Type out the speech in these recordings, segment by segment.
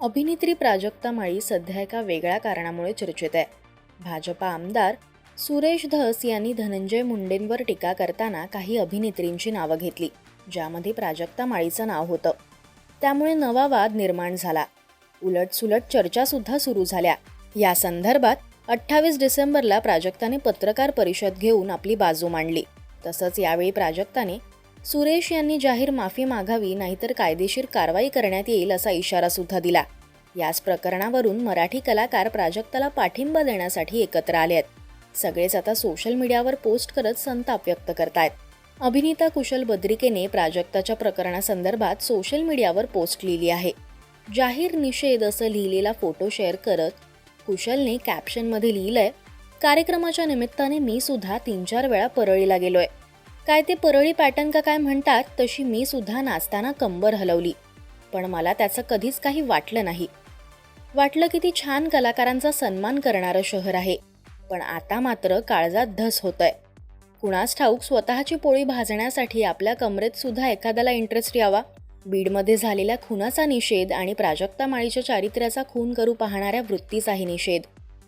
अभिनेत्री प्राजक्ता माळी सध्या एका वेगळ्या कारणामुळे चर्चेत आहे. भाजपा आमदार सुरेश धस यांनी धनंजय मुंडेंवर टीका करताना काही अभिनेत्रींची नावं घेतली ज्यामध्ये प्राजक्ता माळीचं नाव होतं. त्यामुळे नवा वाद निर्माण झाला. उलटसुलट चर्चासुद्धा सुरू झाल्या. या संदर्भात अठ्ठावीस डिसेंबरला प्राजक्ताने पत्रकार परिषद घेऊन आपली बाजू मांडली. तसंच यावेळी प्राजक्ताने सुरेश यांनी जाहीर माफी मागावी नाहीतर कायदेशीर कारवाई करण्यात येईल असा इशारा सुद्धा दिला. याच प्रकरणावरून मराठी कलाकार प्राजक्ताला पाठिंबा देण्यासाठी एकत्र आले आहेत सगळेच आता सोशल मीडियावर पोस्ट करत संताप व्यक्त करतायत. अभिनेता कुशल बद्रिकेने प्राजक्ताच्या प्रकरणासंदर्भात सोशल मीडियावर पोस्ट लिहिली आहे. जाहीर निषेध असं लिहिलेला फोटो शेअर करत कुशलने कॅप्शनमध्ये लिहिलंय कार्यक्रमाच्या निमित्ताने मी सुद्धा तीन चार वेळा परळीला गेलोय. काय ते परळी पॅटर्न का काय म्हणतात तशी मी सुद्धा नाचताना कंबर हलवली. पण मला त्याचं कधीच काही वाटलं नाही. वाटलं की ती छान कलाकारांचा सन्मान करणारं शहर आहे पण आता मात्र काळजात धस होतंय. कुणास ठाऊक स्वतःची पोळी भाजण्यासाठी आपल्या कमरेत सुद्धा एखाद्याला इंटरेस्ट यावा. बीडमध्ये झालेल्या खुनाचा निषेध आणि प्राजक्ता माळीच्या चारित्र्याचा खून करू पाहणाऱ्या वृत्तीचाही निषेध.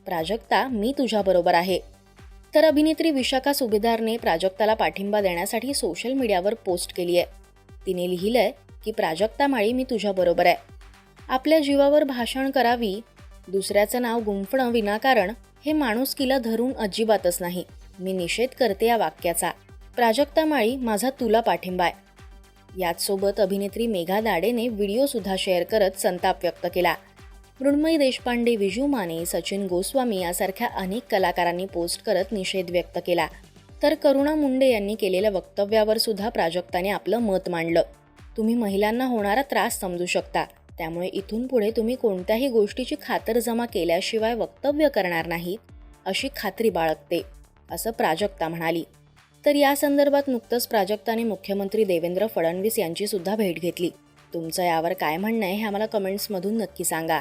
प्राजक्ता मी तुझ्याबरोबर आहे. तर अभिनेत्री विशाखा सुभेदारने प्राजक्ताला पाठिंबा देण्यासाठी सोशल मीडियावर पोस्ट केली आहे. तिने लिहिलंय की प्राजक्ता माळी मी तुझ्याबरोबर आहे. आपल्या जीवावर भाषण करावी दुसऱ्याचं नाव गुंफणं विनाकारण हे माणुसकीला धरून अजिबातच नाही. मी निषेध करते या वाक्याचा. प्राजक्ता माळी माझा तुला पाठिंबा आहे. याचसोबत अभिनेत्री मेघा दाडेने व्हिडिओ सुद्धा शेअर करत संताप व्यक्त केला. मृण्मयी देशपांडे विजू माने सचिन गोस्वामी यासारख्या अनेक कलाकारांनी पोस्ट करत निषेध व्यक्त केला. तर करुणा मुंडे यांनी केलेल्या वक्तव्यावर सुद्धा प्राजक्ताने आपलं मत मांडलं. तुम्ही महिलांना होणारा त्रास समजू शकता. त्यामुळे इथून पुढे तुम्ही कोणत्याही गोष्टीची खातरजमा केल्याशिवाय वक्तव्य करणार नाहीत अशी खात्री बाळगते असं प्राजक्ता म्हणाली. तर या संदर्भात नुकतंच प्राजक्ताने मुख्यमंत्री देवेंद्र फडणवीस यांची सुद्धा भेट घेतली. तुमचं यावर काय म्हणणं आहे हे आम्हाला कमेंट्समधून नक्की सांगा.